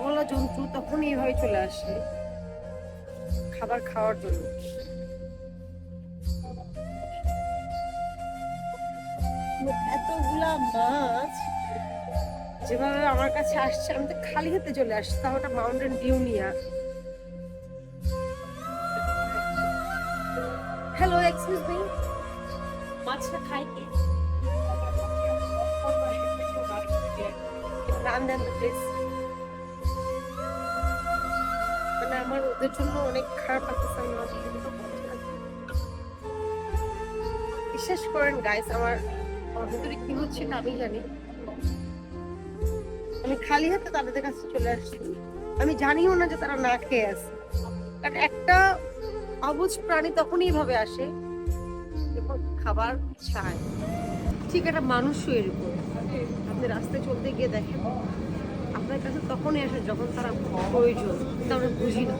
গলা জন্তু তখন এইভাবে চলে আসে খাবার খাওয়ার জন্য। এতগুলা মাছ যেভাবে আমার কাছে আসছে আমি তো খালি হাতে চলে আসছি তাও ওটা মাউন্টেন ডিউ নিয়ে। হ্যালো এক্সকিউজ মি মাছটা খাই কে? রান দেন প্লিজ আমার ওদের জন্য অনেক খারাপ লাগতেছে বিশ্বাস করেন গাইস আমার ভিতরে কি হচ্ছে না আমি জানি। আমি খালি হাতে তাদের কাছে চলে আসছি। আমি জানিও না যে তারা না খেয়ে আছে। কারণ একটা অবুজ প্রাণী তখনই এভাবে আসে যখন খাবার চায়। ঠিক একটা মানুষও এরকম। আপনি রাস্তায় চলতে গিয়ে দেখেন। আপনার কাছে তখনই আসে যখন তারা প্রয়োজন কিন্তু আমরা বুঝি না।